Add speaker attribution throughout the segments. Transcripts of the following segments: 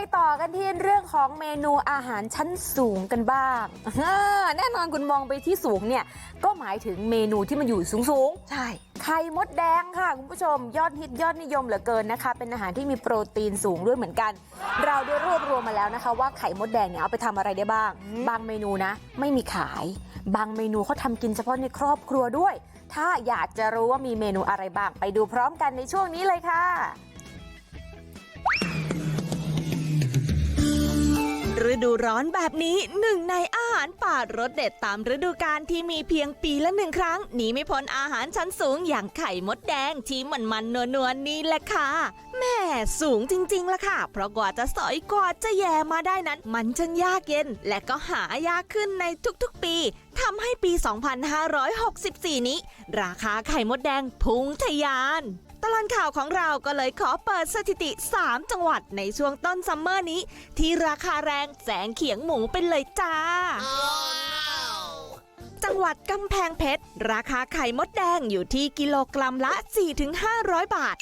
Speaker 1: ไปต่อกันที่เรื่องของเมนูอาหารชั้นสูงกันบ้างอ่าแน่นอนคุณมองไปที่สูงเนี่ยก็หมายถึงเมนูที่มันอยู่สูงสูงๆ
Speaker 2: ใช่
Speaker 1: ไข่มดแดงค่ะคุณผู้ชม ยอดฮิตยอดนิยมเหลือเกินนะคะ เป็นอาหารที่มีโปรตีนสูงด้วยเหมือนกัน เราได้รวบรวมมาแล้วนะคะ ว่าไข่มดแดงเนี่ยเอาไปทำอะไรได้บ้าง บางเมนูนะ ไม่มีขาย บางเมนูเขาทำกินเฉพาะในครอบครัวด้วย ถ้าอยากจะรู้ว่ามีเมนูอะไรบ้างไปดูพร้อมกันในช่วงนี้เลยค่ะ
Speaker 2: ฤดูร้อนแบบนี้หนึ่งในอาหารป่ารสเด็ดตามฤดูกาลที่มีเพียงปีละหนึ่งครั้งหนีไม่พ้นอาหารชั้นสูงอย่างไข่มดแดงที่มันมันๆนัวๆนี่แหละค่ะแม่สูงจริงๆละค่ะ เพราะกว่าจะสอยกว่าจะแย่มาได้นั้น มันช่างยากเย็น และก็หายากขึ้นในทุกๆปีทำให้ปี 2564 นี้ ราคาไข่มดแดงพุ่งทะยาน ตลอดข่าวของเราก็เลยขอเปิดสถิติ 3 จังหวัดในช่วงต้นซัมเมอร์นี้ ที่ราคาแรงแสงเขียงหมูเป็นเลยจ้า จังหวัดกำแพงเพชร ราคาไข่มดแดงอยู่ที่กิโลกรัมละ 4-500 บาท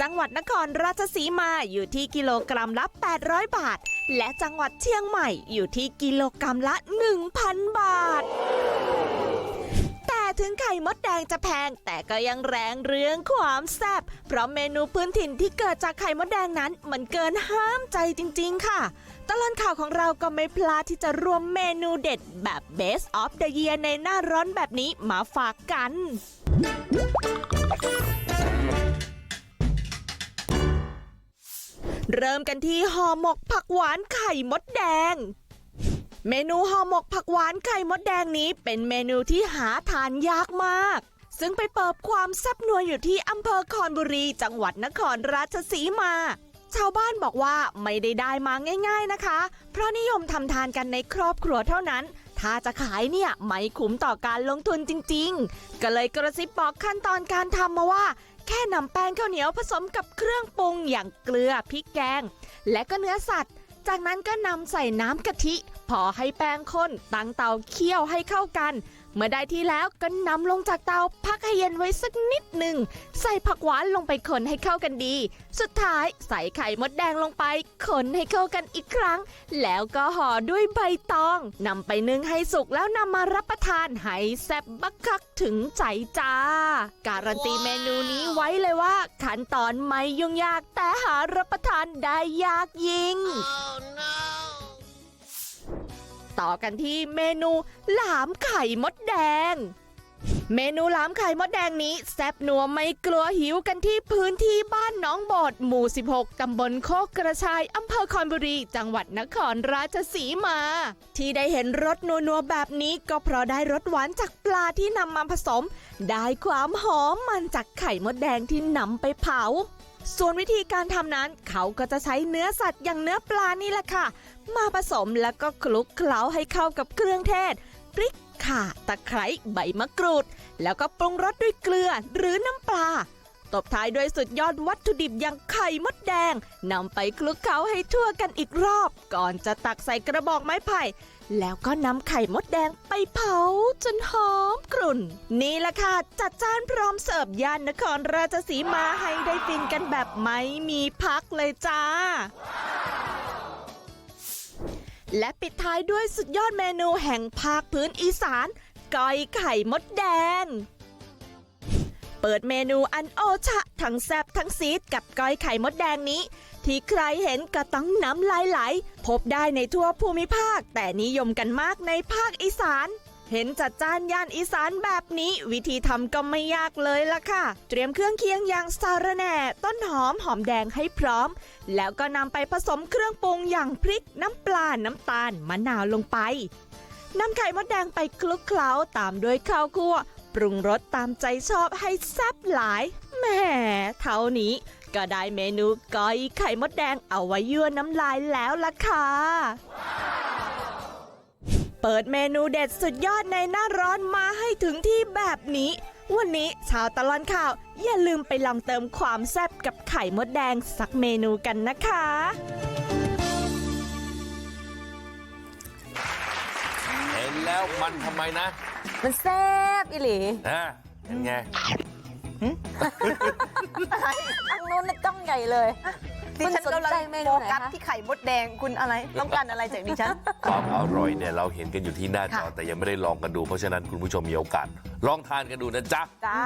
Speaker 2: จังหวัดนครราชสีมาอยู่ที่กิโลกรัมละ 800 บาท และจังหวัดเชียงใหม่อยู่ที่กิโลกรัมละ 1,000 บาท ถึงไข่มดแดงจะแพง แต่ก็ยังแรงเรื่องความแซ่บเพราะเมนูพื้นถิ่นที่เกิดจากไข่มดแดงนั้น มันเกินห้ามใจจริง ๆ ค่ะตลอดข่าวของเราก็ไม่พลาดที่จะรวมเมนูเด็ดแบบ Best of the Year ในหน้าร้อนแบบนี้มาฝากกันเริ่มกันที่ห่อหมกผักหวานไข่มดแดง เมนูห่อหมกผักหวานไข่มดแดงนี้เป็นเมนูที่หาทานยากมาก ซึ่งไปเปิบความแซ่บนัวอยู่ที่อำเภอคอนบุรี จังหวัดนครราชสีมา ชาวบ้านบอกว่าไม่ได้ได้มาง่าย ๆนะคะ เพราะนิยมทำทานกันในครอบครัวเท่านั้น ถ้าจะขายเนี่ยไม่คุ้มต่อการลงทุนจริง ๆ ก็เลยกระซิบบอกขั้นตอนการทำมาว่า แค่นำแป้งข้าวเหนียวผสมกับเครื่องปรุงอย่างเกลือพริกแกง และก็เนื้อสัตว์ จากนั้นก็นำใส่น้ำกะทิพอให้แป้งข้นตั้งเตาเคี่ยวให้เข้ากัน เมื่อได้ที่แล้วก็นำลงจากเตาพักให้เย็นไว้สักนิดหนึ่งใส่ผักหวานลงไปคนให้เข้ากันดี สุดท้ายใส่ไข่มดแดงลงไปคนให้เข้ากันอีกครั้ง แล้วก็ห่อด้วยใบตองนำไปนึ่งให้สุกแล้วนำมารับประทานให้แซ่บบักคักถึงใจจ้า การันตีเมนูนี้ไว้เลยว่า ขั้นตอนไม่ยุ่งยากแต่หารับประทานได้ยากยิ่ง ต่อกันที่เมนูหลามไข่มดแดง เมนูหลามไข่มดแดงนี้ แซ่บนัวไม่กลัวหิวกันที่พื้นที่บ้านน้องบอดหมู่ 16 ตำบลโคกกระชาย อำเภอคอนบุรี จังหวัดนครราชสีมา ที่ได้เห็นรสนัวๆแบบนี้ก็เพราะได้รสหวานจากปลาที่นำมาผสม ได้ความหอมมันจากไข่มดแดงที่นำไปเผา ส่วนวิธีการทำนั้นเขาก็จะใช้เนื้อสัตว์อย่างเนื้อปลานี่แหละค่ะ มาผสมแล้วก็คลุกเคล้าให้เข้ากับเครื่องเทศพริกข่าตะไคร้ใบมะกรูด แล้วก็ปรุงรสด้วยเกลือหรือน้ำปลา ตบท้ายด้วยสุดยอดวัตถุดิบอย่างไข่มดแดงนำไปคลุกเคล้าให้ทั่วกันอีกรอบ ก่อนจะตักใส่กระบอกไม้ไผ่ แล้วก็นำไข่มดแดงไปเผาจนหอมกรุ่น นี่แหละค่ะ จัดจานพร้อมเสิร์ฟย่านนครราชสีมาให้ได้ฟินกันแบบไม่มีพักเลยจ้าและปิดท้ายด้วยสุดยอดเมนูแห่งภาคพื้นอีสานก้อยไข่มดแดง ปิดเมนูอันโอชะ ทั้งแซบทั้งซีดกับก้อยไข่มดแดงนี้ ที่ใครเห็นก็ต้องน้ำลายไหล พบได้ในทั่วภูมิภาค แต่นิยมกันมากในภาคอีสานเห็นจัดจ้านย่านอีสานแบบนี้ วิธีทำก็ไม่ยากเลยล่ะค่ะ เตรียมเครื่องเคียงอย่างสาระแหน่ ต้นหอมหอมแดงให้พร้อม แล้วก็นำไปผสมเครื่องปรุงอย่างพริกน้ำปลา น้ำตาล มะนาวลงไปนำไข่มดแดงไปคลุกเคล้าตามด้วยข้าวคั่ว ปรุงรสตามใจชอบให้แซ่บหลายแหม่เท่านี้ก็ได้เมนูก้อยไข่มดแดงเอาไว้ยั่วน้ำลายแล้วล่ะค่ะ เปิดเมนูเด็ดสุดยอดในหน้าร้อนมาให้ถึงที่แบบนี้ วันนี้ชาวตลอนข่าว อย่าลืมไปลองเติมความแซ่บกับไข่มดแดงสักเมนูกันนะคะ
Speaker 3: เห็นแล้วมันทำไมนะ
Speaker 1: มันแซ่บอีหลี
Speaker 3: อ่าเป็นไง
Speaker 1: อังนู้นน่ะจ้องใหญ่เลย
Speaker 4: ดิฉัน
Speaker 1: คุณสน
Speaker 4: กำลัง
Speaker 1: ใจเมนู
Speaker 4: โฟ
Speaker 1: ไหน
Speaker 4: กัส
Speaker 1: คะ
Speaker 4: ที่ไข่มดแดงคุณอะไร ต้องการอะไรจากดิฉัน
Speaker 3: ความอร่อยเนี่ยเราเห็นกันอยู่ที่หน้าจอ
Speaker 4: ค่ะ
Speaker 3: แต่ยังไม่ได้ลองกันดูเพราะฉะนั้นคุณผู้ชมมีโอกาส ลองทานกันดูนะจ๊ะ
Speaker 1: จ้า